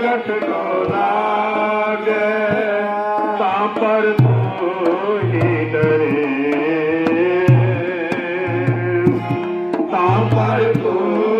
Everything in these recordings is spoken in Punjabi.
ਪ੍ਰਗਟ ਕੋ ਲਾਗੇ ਤਾਂ ਪਰ ਤੋਹੀ ਡਰੇ। ਤਾਂ ਪਰ ਤੋਹੀ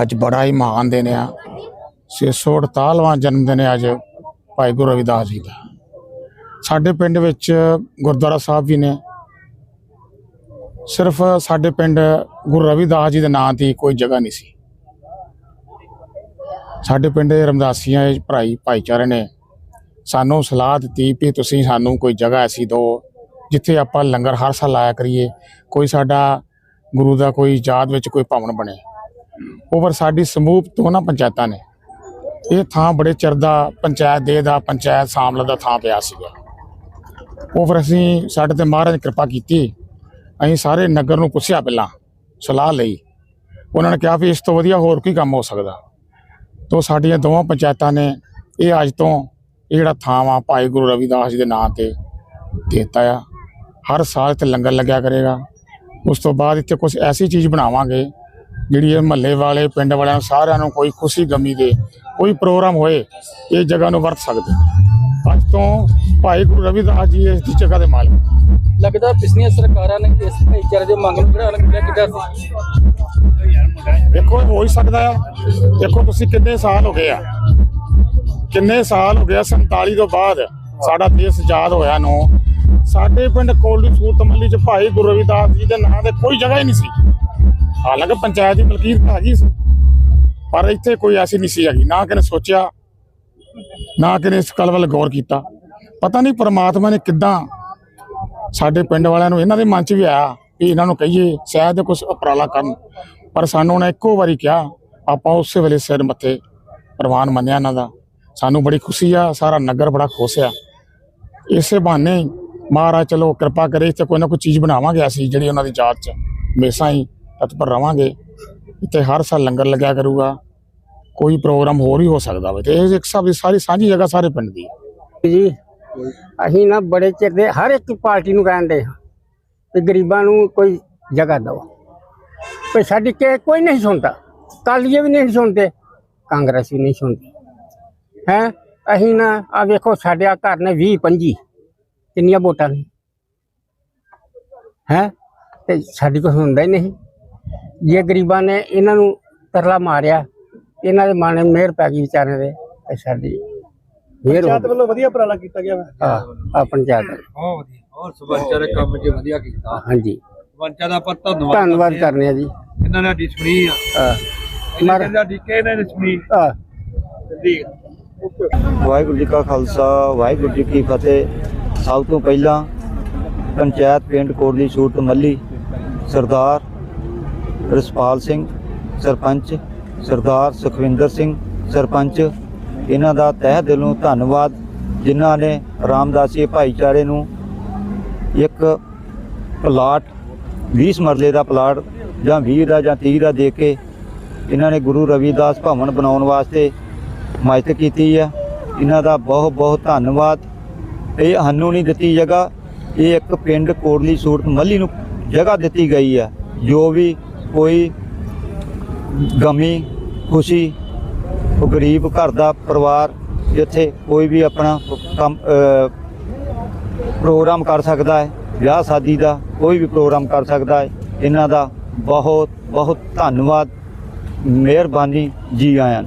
ਅੱਜ ਬੜਾ ਹੀ ਮਹਾਨ ਦਿਨ ਆ। 648ਵਾਂ ਜਨਮ ਦਿਨ ਹੈ ਅੱਜ ਭਾਈ ਗੁਰੂ ਰਵਿਦਾਸ ਜੀ ਦਾ। ਸਾਡੇ ਪਿੰਡ ਵਿੱਚ ਗੁਰਦੁਆਰਾ ਸਾਹਿਬ ਵੀ ਨੇ ਸਿਰਫ ਸਾਡੇ ਪਿੰਡ ਗੁਰੂ ਰਵਿਦਾਸ ਜੀ ਦੇ ਨਾਂ ਦੀ ਕੋਈ ਜਗ੍ਹਾ ਨਹੀਂ ਸੀ। ਸਾਡੇ ਪਿੰਡ ਰਮਦਾਸੀਆਂ ਦੇ ਭਰਾਈ ਭਾਈਚਾਰੇ ਨੇ ਸਾਨੂੰ ਸਲਾਹ ਦਿੱਤੀ ਵੀ ਤੁਸੀਂ ਸਾਨੂੰ ਕੋਈ ਜਗ੍ਹਾ ਐਸੀ ਦਿਓ ਜਿੱਥੇ ਆਪਾਂ ਲੰਗਰ ਹਰ ਸਾਲ ਲਾਇਆ ਕਰੀਏ, ਕੋਈ ਸਾਡਾ ਗੁਰੂ ਦਾ ਕੋਈ ਯਾਦ ਵਿੱਚ ਕੋਈ ਭਵਨ ਬਣੇ। ਉਹ ਫਿਰ ਸਾਡੀ ਸਮੂਹ ਦੋਨਾਂ ਪੰਚਾਇਤਾਂ ਨੇ। ਇਹ ਥਾਂ ਬੜੇ ਚਿਰ ਦਾ ਪੰਚਾਇਤ ਦੇ ਦਾ ਪੰਚਾਇਤ ਸਾਮਲਾ ਦਾ ਥਾਂ ਪਿਆ ਸੀਗਾ। ਉਹ ਫਿਰ ਅਸੀਂ ਸਾਡੇ ਤੇ ਮਹਾਰਾਜ ਕਿਰਪਾ ਕੀਤੀ। ਅਸੀਂ ਸਾਰੇ ਨਗਰ ਨੂੰ ਪੁੱਛਿਆ ਪਹਿਲਾਂ, ਸਲਾਹ ਲਈ। ਉਹਨਾਂ ਨੇ ਕਿਹਾ ਵੀ ਇਸ ਤੋਂ ਵਧੀਆ ਹੋਰ ਕੀ ਕੰਮ ਹੋ ਸਕਦਾ। ਤੋਂ ਸਾਡੀਆਂ ਦੋਵਾਂ ਪੰਚਾਇਤਾਂ ਨੇ ਇਹ ਅੱਜ ਤੋਂ ਇਹ ਜਿਹੜਾ ਥਾਂ ਵਾ ਭਾਈ ਗੁਰੂ ਰਵਿਦਾਸ ਜੀ ਦੇ ਨਾਂ ਤੇ ਦਿੱਤਾ ਆ। ਹਰ ਸਾਲ ਤੇ ਲੰਗਰ ਲੱਗਿਆ ਕਰੇਗਾ। ਉਸ ਤੋਂ ਬਾਅਦ ਇੱਥੇ ਕੁਝ ਐਸੀ ਚੀਜ਼ ਬਣਾਵਾਂਗੇ ਜਿਹੜੀ ਇਹ ਮਹੱਲੇ ਵਾਲੇ ਪਿੰਡ ਵਾਲਿਆਂ ਨੂੰ ਸਾਰਿਆਂ ਨੂੰ ਕੋਈ ਖੁਸ਼ੀ ਗਮੀ ਦੇ ਕੋਈ ਪ੍ਰੋਗਰਾਮ ਹੋਏ ਇਹ ਜਗ੍ਹਾ ਨੂੰ ਵਰਤ ਸਕਦੇ। ਅੱਜ ਤੋਂ ਭਾਈ ਗੁਰੂ ਰਵਿਦਾਸ ਜੀ ਇਸ ਦੀ ਜਗ੍ਹਾ ਦੇ ਮਾਲਕ। ਲੱਗਦਾ ਪਿਛਲੀਆਂ ਸਰਕਾਰਾਂ ਨੇ ਇਸ ਭਾਈਚਾਰੇ ਦੇ ਮੰਗ ਨੂੰ ਘੜਾਣ ਕਿਹਾ ਕਿੱਦਾਂ ਸੀ? ਦੇਖੋ ਹੋ ਹੀ ਸਕਦਾ ਆ। ਦੇਖੋ ਤੁਸੀਂ ਕਿੰਨੇ ਸਾਲ ਹੋ ਗਏ ਆ। ਕਿੰਨੇ ਸਾਲ ਹੋ ਗਿਆ 47 ਤੋਂ ਬਾਅਦ ਸਾਡਾ ਦੇਸ਼ ਆਜ਼ਾਦ ਹੋਇਆ ਨੂੰ। ਸਾਡੇ ਪਿੰਡ ਕੋਲਡੀ ਸੂਰਤ ਮੱਲੀ ਚ ਭਾਈ ਗੁਰੂ ਰਵਿਦਾਸ ਜੀ ਦੇ ਨਾਂ ਤੇ ਕੋਈ ਜਗ੍ਹਾ ਹੀ ਨਹੀਂ ਸੀ। ਹਾਲਾਂਕਿ ਪੰਚਾਇਤ ਦੀ ਮਲਕੀਤ ਤਾਂ ਹੈਗੀ ਸੀ, ਪਰ ਇੱਥੇ ਕੋਈ ਐਸੀ ਨਹੀਂ ਸੀ ਹੈਗੀ। ਨਾ ਕਿਨੇ ਸੋਚਿਆ, ਨਾ ਕਿਨੇ ਇਸ ਗੱਲ ਵੱਲ ਗੌਰ ਕੀਤਾ। ਪਤਾ ਨਹੀਂ ਪਰਮਾਤਮਾ ਨੇ ਕਿੱਦਾਂ ਸਾਡੇ ਪਿੰਡ ਵਾਲਿਆਂ ਨੂੰ ਇਹਨਾਂ ਦੇ ਮਨ 'ਚ ਵੀ ਆਇਆ ਵੀ ਇਹਨਾਂ ਨੂੰ ਕਹੀਏ ਸ਼ਾਇਦ ਇਹ ਕੁਝ ਉਪਰਾਲਾ ਕਰਨ। ਪਰ ਸਾਨੂੰ ਉਹਨੇ ਇੱਕੋ ਵਾਰੀ ਕਿਹਾ, ਆਪਾਂ ਉਸੇ ਵੇਲੇ ਸਿਰ ਮੱਥੇ ਪ੍ਰਵਾਨ ਮੰਨਿਆ ਇਹਨਾਂ ਦਾ। ਸਾਨੂੰ ਬੜੀ ਖੁਸ਼ੀ ਆ, ਸਾਰਾ ਨਗਰ ਬੜਾ ਖੁਸ਼ ਆ। ਇਸੇ ਬਹਾਨੇ ਮਹਾਰਾਜ ਚਲੋ ਕਿਰਪਾ ਕਰੇ, ਇੱਥੇ ਕੋਈ ਨਾ ਕੋਈ ਚੀਜ਼ ਬਣਾਵਾਂਗੇ ਅਸੀਂ ਜਿਹੜੀ ਉਹਨਾਂ ਦੀ ਯਾਦ 'ਚ। ਹਮੇਸ਼ਾ ਹੀ ਤਤਪਰ ਰਵਾਂਗੇ। ਇੱਥੇ ਹਰ ਸਾਲ ਲੰਗਰ ਲੱਗਿਆ ਕਰੂਗਾ। ਕੋਈ ਪ੍ਰੋਗਰਾਮ ਹੋਰ ਹੀ ਹੋ ਸਕਦਾ ਵਾ। ਤੇ ਇਹ ਇੱਕ ਹਿਸਾਬ ਸਾਰੀ ਸਾਂਝੀ ਜਗ੍ਹਾ ਸਾਰੇ ਪਿੰਡ ਦੀ ਜੀ, ਅਸੀਂ ਨਾ ਬੜੇ ਚਿਰ ਦੇ ਹਰ ਇੱਕ ਪਾਰਟੀ ਨੂੰ ਕਹਿੰਦੇ ਹਾਂ ਕਿ ਗਰੀਬਾਂ ਨੂੰ ਕੋਈ ਜਗ੍ਹਾ ਦਿਓ। ਪਰ ਸਾਡੀ ਕੇ ਕੋਈ ਨਹੀਂ ਸੁਣਦਾ। ਕਾਲੀਏ ਵੀ ਨਹੀਂ ਸੁਣਦੇ, ਕਾਂਗਰਸ ਵੀ ਨਹੀਂ ਸੁਣਦੀ। ਹੈ? ਅਸੀਂ ਨਾ ਆ ਵੇਖੋ ਸਾਡੇ ਆ ਘਰ ਨੇ 20 25 ਕਿੰਨੀਆਂ ਵੋਟਾਂ ਨੇ? ਹੈ? ਤੇ ਸਾਡੀ ਕੋਈ ਸੁਣਦਾ ਹੀ ਨਹੀਂ। ਜੇ ਗਰੀਬਾਂ ਨੇ ਇਹਨਾਂ ਨੂੰ ਤਰਲਾ ਮਾਰਿਆ ਇਹਨਾਂ ਦੇ ਮਨ ਮਿਹਰ ਪੈ ਗਈ ਵਿਚਾਰਿਆਂ ਦੇ ਤੇ ਸਾਡੀ ਮਿਹਰ ਹੋ ਵੱਲੋਂ ਵਧੀਆ ਉਪਰਾਲਾ ਕੀਤਾ ਗਿਆ ਹਾਂ ਆ ਪੰਚਾਇਤ। ਬਹੁਤ ਵਧੀਆ ਹੋਰ ਸਰਪੰਚਾਂ ਕੰਮ ਜੇ ਵਧੀਆ ਕੀਤਾ। ਹਾਂਜੀ। ਸਰਪੰਚਾਂ ਦਾ ਪਰ ਧੰਨਵਾਦ ਧੰਨਵਾਦ ਕਰਨੇ ਆ ਜੀ। ਇਹਨਾਂ ਨੇ ਸਾਡੀ ਸੁਣੀ ਆ। ਹਾਂ। ਇਹਨਾਂ ਮਰ ਸਾਡੀ ਕਿਹਨੇ ਨੇ ਸੁਣੀ। ਹਾਂ। ਠੀਕ ਵਾਹਿਗੁਰੂ ਜੀ ਕਾ ਖਾਲਸਾ, ਵਾਹਿਗੁਰੂ ਜੀ ਕੀ ਫਤਿਹ। ਸਭ ਤੋਂ ਪਹਿਲਾਂ ਪੰਚਾਇਤ ਪਿੰਡ ਕੋਟਲੀ ਸੂਰਤ ਮੱਲੀ, ਸਰਦਾਰ ਰਸਪਾਲ ਸਿੰਘ, ਸਰਪੰਚ ਸਰਦਾਰ ਸੁਖਵਿੰਦਰ ਸਿੰਘ, ਸਰਪੰਚ। ਇਹਨਾਂ ਦਾ ਤਹਿ ਦਿਲੋਂ ਧੰਨਵਾਦ, ਜਿਨ੍ਹਾਂ ਨੇ ਰਾਮਦਾਸੀ ਭਾਈਚਾਰੇ ਨੂੰ ਇੱਕ ਪਲਾਟ 20 ਮਰਲੇ ਦਾ ਪਲਾਟ ਜਾਂ 20 ਦਾ ਜਾਂ 30 ਦਾ ਦੇ ਕੇ ਇਹਨਾਂ ਨੇ ਗੁਰੂ ਰਵਿਦਾਸ ਭਵਨ ਬਣਾਉਣ ਵਾਸਤੇ ਹਿਮਾਇਤ ਕੀਤੀ ਹੈ ਇਹਨਾਂ ਦਾ ਬਹੁਤ ਬਹੁਤ ਧੰਨਵਾਦ। ਇਹ ਸਾਨੂੰ ਨਹੀਂ ਦਿੱਤੀ ਜਗ੍ਹਾ। ਇਹ ਇੱਕ ਪਿੰਡ ਕੋਟਲੀ ਸੂਰਤ ਮੱਲੀ ਨੂੰ ਜਗ੍ਹਾ ਦਿੱਤੀ ਗਈ ਹੈ ਜੋ ਵੀ ਕੋਈ ਗਮੀ, ਖੁਸ਼ੀ, ਉਹ ਗਰੀਬ ਘਰ ਦਾ ਪਰਿਵਾਰ ਜਿੱਥੇ ਕੋਈ ਵੀ ਆਪਣਾ ਕੰਮ ਪ੍ਰੋਗਰਾਮ ਕਰ ਸਕਦਾ ਹੈ, ਵਿਆਹ ਸ਼ਾਦੀ ਦਾ ਕੋਈ ਵੀ ਪ੍ਰੋਗਰਾਮ ਕਰ ਸਕਦਾ ਹੈ, ਇਹਨਾਂ ਦਾ ਬਹੁਤ ਬਹੁਤ ਧੰਨਵਾਦ। ਮਿਹਰਬਾਨੀ ਜੀ ਆਇਆਂ